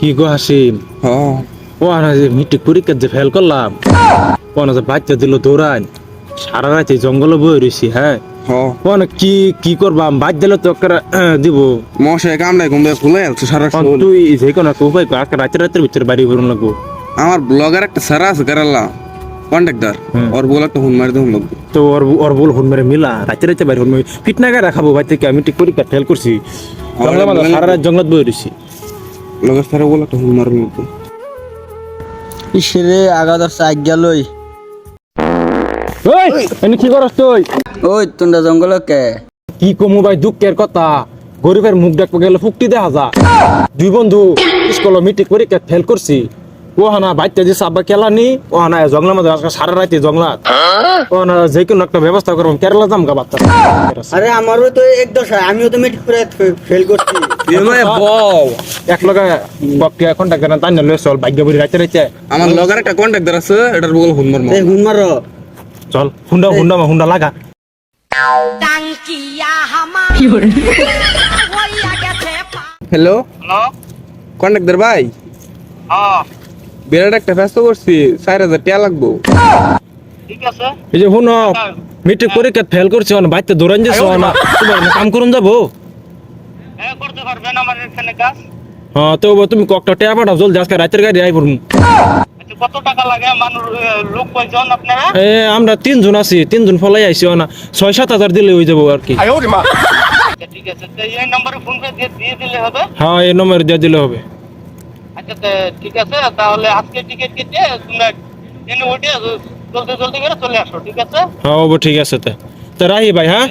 কি গো হাসিম? হ ও না যে মিট্রিক পরীক্ষা যে ফেল করলাম ও না যে বাচ্চা দিল দৌড়ান সারা রাতে জঙ্গলে বই রয়েছি হ্যাঁ? হ কি কি করবাম বাদ দিলে তো দিব। মশাই কামড়াই ঘুমবে ফুলে সারা তুই যে কোনো একটা উপায় কর আজকে রাতে রাতের ভিতরে বাড়ি লাগবো। আমার ব্লগার একটা সারা আছে কেরালা। ওর বলে একটা ফোন মারি দেবো তো ওর ওর বল হন মেরে মিলা রাতে রাতে বাড়ি হন ফিটনাগা রাখাবো ভাই থেকে আমি ঠিক পরীক্ষা ফেল করছি। সারা রাত জঙ্গলত বই রয়েছি লগের সারা বলে ইসরে সাইক গেলই ওই এনে কি করস তুই? ওই তোমরা জঙ্গল কে কি কমু ভাই দুঃখের কথা। গরিবের মুখ দেখতে গেলে ফুকটি দেখা যা। দুই বন্ধু স্কুল মিটিং পরীক্ষা ফেল করছি। ও হানা বাইতে যে সাব্বা খেলা নি ও হানা জঙ্গলের মধ্যে আজকে সারা রাতে জঙ্গলাত। ও হানা যে কোনো একটা ব্যবস্থা করব কেরালা যাম গা বাচ্চা। আরে আমারও তো এক দশা আমিও তো মেট্রিক করে ফেল করছি। এক লগে তাই চল আমার লগের একটা কন্ট্রাক্টর আছে এটার বলে ফোন মারবো এই হুন মারো। চল হুন্ডা হুন্ডা হুন্ডা লাগা। টাঙ্কিয়া হামা। হইয়া গেছে পা। হ্যালো কন্ট্রাক্টর ভাই। বিরাট একটা ব্যস্ত করছি চার হাজার টাকা লাগবো। এই যে হুন মিটিং পরীক্ষা ফেল করছি অন বাইতে দৌড়ান যাচ্ছে না। কাম করুন যাব। হ্যাঁ করতে পারবেন আমার এখানে কাজ হ্যাঁ তো তুমি ককটা টেয়া পাঠাও জলদি আজকে রাতের গাড়ি আই পড়ুন আচ্ছা, কত টাকা লাগে মানুষ এ, লোক কয়জন আপনারা এ আমরা তিনজন আছি তিনজন ফলাই আইছি না ছয় সাত হাজার দিলে হয়ে যাব আর কি আচ্ছা, ঠিক আছে তো এই নম্বরে ফোন পে দিয়ে দিয়ে দিলে হবে হ্যাঁ এই নম্বর দিয়ে দিলে হবে আচ্ছা তো ঠিক আছে তাহলে আজকে টিকিট কেটে তোমরা ট্রেনে উঠে জলদি জলদি করে চলে আসো ঠিক আছে হ্যাঁ ওবো ঠিক আছে তে তা রাহি ভাই হ্যাঁ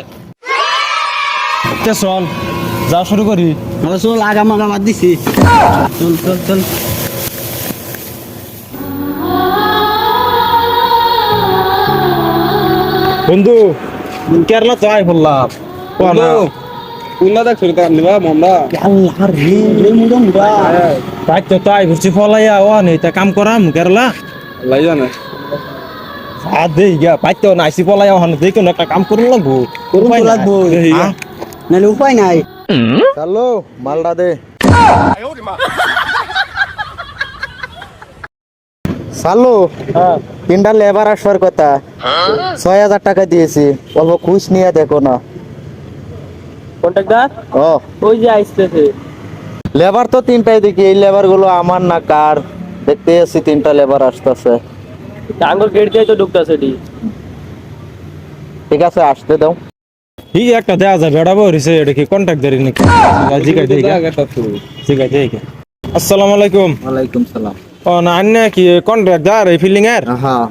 তে চল যা শুরু করি। চল আগা মাগা মার দিছি। চল চল চল। বন্ধু। কেরলা তো আই বললাম। ও না উল্লা দেখ শুরু তার নিবা মামলা আল্লাহ রে রে মুডা মুডা। বাইতে তো আই ঘুরছি ফলাইয়া ও নেই তা কাম করাম কেরলা? লাই জানে আর দেই গা বাইতে না আইসি ফলাইয়া ওখানে দেই কোনো একটা কাম করুন লাগবো। করুন। লাগবো। হ্যাঁ? নাহলে উপায় নাই। চালো মালটা দে। হ্যাঁ তিনটা লেবার আসার কথা। ছয় হাজার টাকা দিয়েছি অল্প খুশ নিয়ে দেখো না। কন্ট্রাক্টর? ও। ওই যে আইসতেছে। লেবার তো তিনটাই দেখি এই লেবারগুলো আমার না কার? দেখতে আছি তিনটা লেবার আসতেছে। টাঙ্গর গেট দিয়ে তো ঢুকতেছে ঠিক আছে আসতে দাও। এই একটা দেয়া যায় বেড়াবো হইছে এটা কি কন্ট্যাক্ট দেরি নাকি? জিগাই দেই জিগাই দেই আসসালামু আলাইকুম। ওয়ালাইকুম সালাম। ও না আন্য কি কন্ট্রাক্ট দার এই ফিল্ডিং এর? হ্যাঁ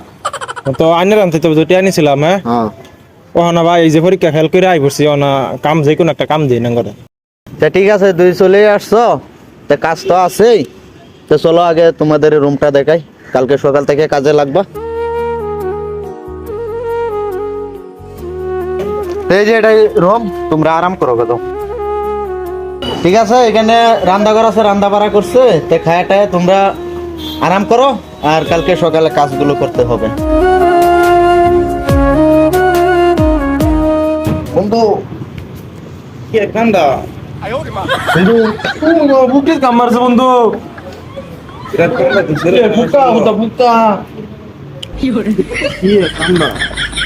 তো আন্নের আনতে তো দুটি আনিছিলাম হ্যাঁ? হ্যাঁ। ও না ভাই এই যে পরীক্ষা ফেল করে আই পড়ছি ও না কাম যে কোনো একটা কাম দিই না করে তা ঠিক আছে দুই চলে আসছো। তা কাজ তো আছেই। তো চলো আগে তোমাদের রুমটা দেখাই। কালকে সকাল থেকে কাজে লাগবা। এই যে এটাই রুম তোমরা আরাম করো কত ঠিক আছে এখানে রান্না আছে রান্না বাড়া করছে তে খায় তোমরা আরাম করো আর কালকে সকালে কাজগুলো করতে হবে। বন্ধু কি ঠান্ডা বন্ধু বুকে কাম মারছে বন্ধু। বিরাট ঠান্ডা বুকা বুকা বুকা।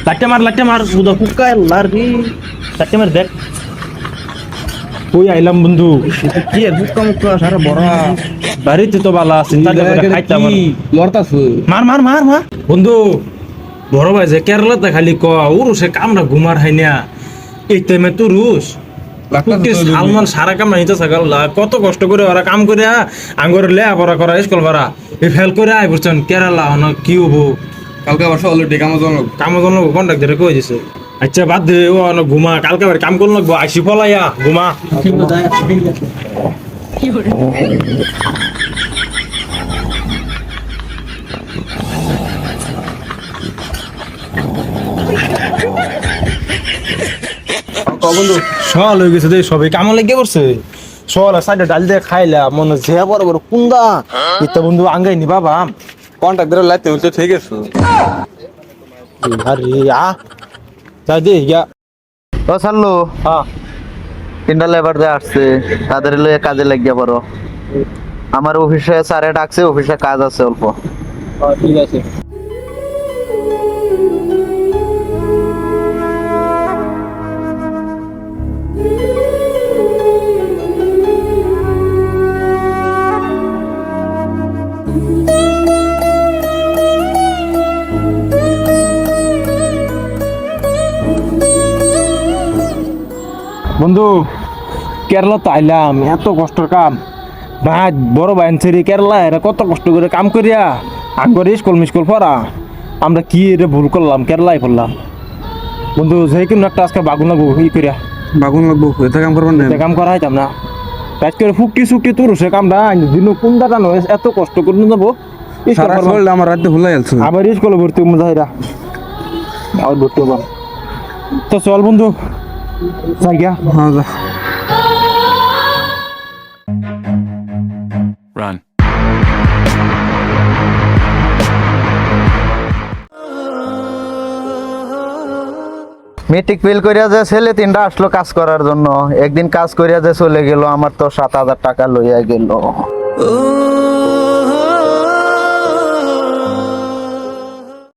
লাটে মার লাটে মার বুদা। বুকা লারি লাটে মার দেখ। কই আইলাম বন্ধু? কি বুক্কা মুক্কা সারা বড়? বাড়িতে তো বালা খাইতাম। লড়তাছে মার মার মার মার। বন্ধু বড় ভাই যে কেরালাতে খালি ক উরুসে কামরা ঘুমার হাই না। এই টাইমে তো রুস সালমান সারা কামরা নিতে সাকাল কত কষ্ট করে ওরা কাম করে আঙ্গুর লে পড়া করা স্কুল ভাড়া এই ফেল করে আই বুঝছেন কেরালা হন কি হব? কালকে আবার সকালে জন্য কাম ধরে কই দিছে আচ্ছা বাদ দে, ও অন ঘুমা, কালকে আবার কাম করন লাগবো, আইসি ফলাইয়া ঘুমা। সল হয়ে গেছে সবাই কাম লেগে করছে সল সাইডে ডাল দিয়ে খাইলা মনে যে বড় বড় কুন্দা। বন্ধু আঙ্গাই নি, বাবা। কন্টাক্ট ধরে লাইতে হচ্ছে ঠিক আছে। আরে আ যাই দে ইয়া। তো ছাড়লো হ্যাঁ। তিনটা লেবার যে আসছে তাদের লয়ে কাজে লাগিয়ে পারো আমার অফিসে স্যারে ডাকছে অফিসে কাজ আছে অল্প। ঠিক আছে। বন্ধু কেরলা তো আইলাম এত কষ্টর কাম। ভাই বড় ভাই ছেড়ে কেরলা এরা কত কষ্ট করে কাম করিয়া। আঙ্গরে স্কুল মিস্কুল পড়া। আমরা কি এটা ভুল করলাম কেরলাই করলাম বন্ধু যে কোনো একটা আজকে বাগুন লাগবো ই করিয়া? বাগুন লাগবো এটা কাম করবেন না। এটা কাম করা হইতাম না। কাজ করে ফুকি সুকি তোর সে কামটা দিন কোন দাদা নয় এত কষ্ট করে যাব। সারা আমার রাতে ভুলাই আলছে আবার স্কুলে ভর্তি হব যাইরা আবার ভর্তি হব। তো চল বন্ধু। হ্যাঁ যা Run. মেট্রিক ফেল করিয়া যে ছেলে তিনটা আসলো কাজ করার জন্য একদিন কাজ করিয়া যে চলে গেল আমার তো সাত হাজার টাকা লইয়া গেল।